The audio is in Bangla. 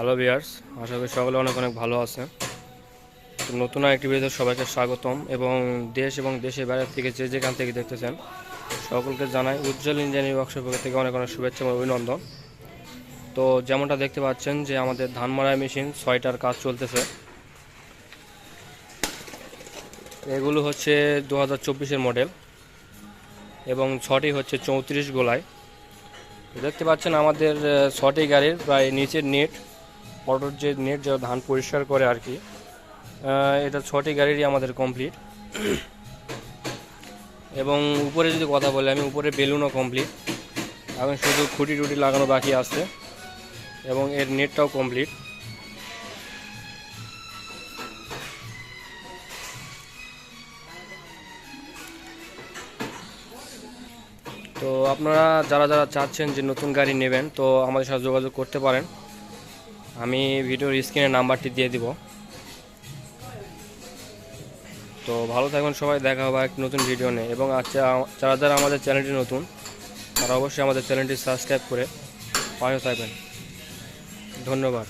হ্যালো বিয়ার্স আশা করি সকলে অনেক অনেক ভালো আছে তো নতুন একটি ভিডিওতে সবাইকে স্বাগতম এবং দেশ এবং দেশের বাইরে থেকে যে যেখান থেকে দেখতেছেন, সকলকে জানাই উজ্জ্বল ইঞ্জিনিয়ারিং ওয়ার্কশপ থেকে অনেক অনেক শুভেচ্ছা এবং অভিনন্দন। তো যেমনটা দেখতে পাচ্ছেন যে আমাদের ধান মারাই মেশিন ছয়টার কাজ চলতেছে। এগুলো হচ্ছে দু হাজার মডেল এবং ছটি হচ্ছে চৌত্রিশ গোলায়। দেখতে পাচ্ছেন আমাদের ছটি গাড়ির প্রায় নিচের নেট মোটর যে নেট, যা ধান পরিষ্কার করে আর কি এটা ছটি গাড়িরই আমাদের কমপ্লিট এবং উপরে যদি কথা বলি, আমি উপরে বেলুনও কমপ্লিট এখন শুধু খুঁটি টুটি লাগানো বাকি আছে, এবং এর নেটটাও কমপ্লিট তো আপনারা, যারা যারা চাচ্ছেন যে নতুন গাড়ি নেবেন, তো আমাদের সাথে যোগাযোগ করতে পারেন। আমি ভিডিওর স্ক্রিনে নাম্বারটি দিয়ে দিব। তো ভালো থাকবেন সবাই, দেখা হবে এক নতুন ভিডিও নিয়ে। এবং আচ্ছা যারা যারা আমাদের চ্যানেলটি নতুন, তারা অবশ্যই আমাদের চ্যানেলটি সাবস্ক্রাইব করে পাশে থাকবেন। ধন্যবাদ।